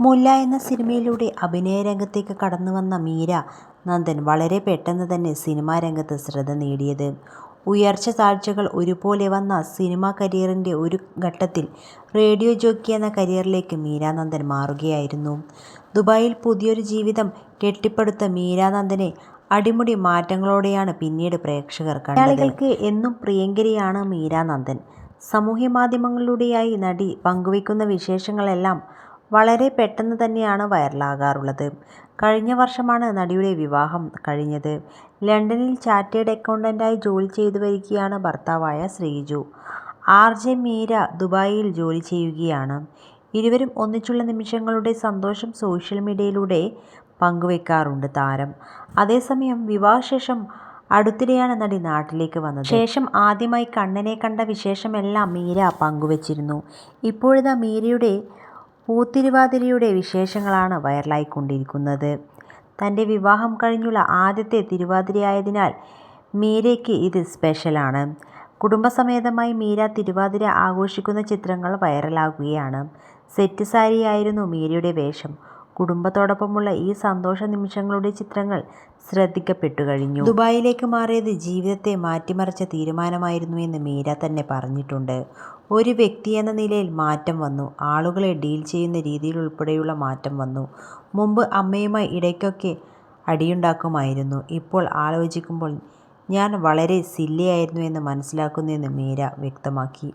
മുല്ല എന്ന സിനിമയിലൂടെ അഭിനയ രംഗത്തേക്ക് കടന്നു വന്ന മീര നന്ദൻ വളരെ പെട്ടെന്ന് തന്നെ സിനിമാ രംഗത്ത് ശ്രദ്ധ നേടിയത്. ഉയർച്ച താഴ്ചകൾ ഒരുപോലെ വന്ന സിനിമാ കരിയറിന്റെ ഒരു ഘട്ടത്തിൽ റേഡിയോ ജോക്കി എന്ന കരിയറിലേക്ക് മീരാനന്ദൻ മാറുകയായിരുന്നു. ദുബായിൽ പുതിയൊരു ജീവിതം കെട്ടിപ്പടുത്ത മീരാനന്ദനെ അടിമുടി മാറ്റങ്ങളോടെയാണ് പിന്നീട് പ്രേക്ഷകർ കണ്ടത്. എന്നും പ്രിയങ്കരിയാണ് മീരാനന്ദൻ നന്ദൻ. സാമൂഹ്യമാധ്യമങ്ങളിലൂടെയായി നടി പങ്കുവയ്ക്കുന്ന വിശേഷങ്ങളെല്ലാം വളരെ പെട്ടെന്ന് തന്നെയാണ് വൈറലാകാറുള്ളത്. കഴിഞ്ഞ വർഷമാണ് നടിയുടെ വിവാഹം കഴിഞ്ഞത്. ലണ്ടനിൽ ചാർട്ടേഡ് അക്കൗണ്ടന്റായി ജോലി ചെയ്തു വരികയാണ് ഭർത്താവായ ശ്രീജു. ആർ. ജെ. മീര ദുബായിൽ ജോലി ചെയ്യുകയാണ്. ഇരുവരും ഒന്നിച്ചുള്ള നിമിഷങ്ങളുടെ സന്തോഷം സോഷ്യൽ മീഡിയയിലൂടെ പങ്കുവെക്കാറുണ്ട് താരം. അതേസമയം വിവാഹശേഷം അടുത്തിടെയാണ് നടി നാട്ടിലേക്ക് വന്നത്. ശേഷം ആദ്യമായി കണ്ണനെ കണ്ട വിശേഷമെല്ലാം മീര പങ്കുവച്ചിരുന്നു ഇപ്പോഴിതാ മീരയുടെ പൂത്തിരുവാതിരയുടെ വിശേഷങ്ങളാണ് വൈറലായിക്കൊണ്ടിരിക്കുന്നത്. തന്റെ വിവാഹം കഴിഞ്ഞുള്ള ആദ്യത്തെ തിരുവാതിരയായതിനാൽ മീരയ്ക്ക് ഇത് സ്പെഷ്യലാണ്. കുടുംബസമേതമായി മീര തിരുവാതിര ആഘോഷിക്കുന്ന ചിത്രങ്ങൾ വൈറലാകുകയാണ്. സെറ്റ് സാരിയായിരുന്നു മീരയുടെ വേഷം. കുടുംബത്തോടൊപ്പമുള്ള ഈ സന്തോഷ നിമിഷങ്ങളുടെ ചിത്രങ്ങൾ ശ്രദ്ധിക്കപ്പെട്ടു കഴിഞ്ഞു ദുബായിലേക്ക് മാറിയത് ജീവിതത്തെ മാറ്റിമറിച്ച തീരുമാനമായിരുന്നു എന്ന് മീര തന്നെ പറഞ്ഞിട്ടുണ്ട്. ഒരു വ്യക്തി എന്ന നിലയിൽ മാറ്റം വന്നു. ആളുകളെ ഡീൽ ചെയ്യുന്ന രീതിയിൽ ഉൾപ്പെടെയുള്ള മാറ്റം വന്നു. മുമ്പ് അമ്മയുമായി ഇടയ്ക്കൊക്കെ അടിയുണ്ടാക്കുമായിരുന്നു. ഇപ്പോൾ ആലോചിക്കുമ്പോൾ ഞാൻ വളരെ സില്ലിയായിരുന്നു എന്ന് മനസ്സിലാക്കുന്നുവെന്ന് മീര വ്യക്തമാക്കി.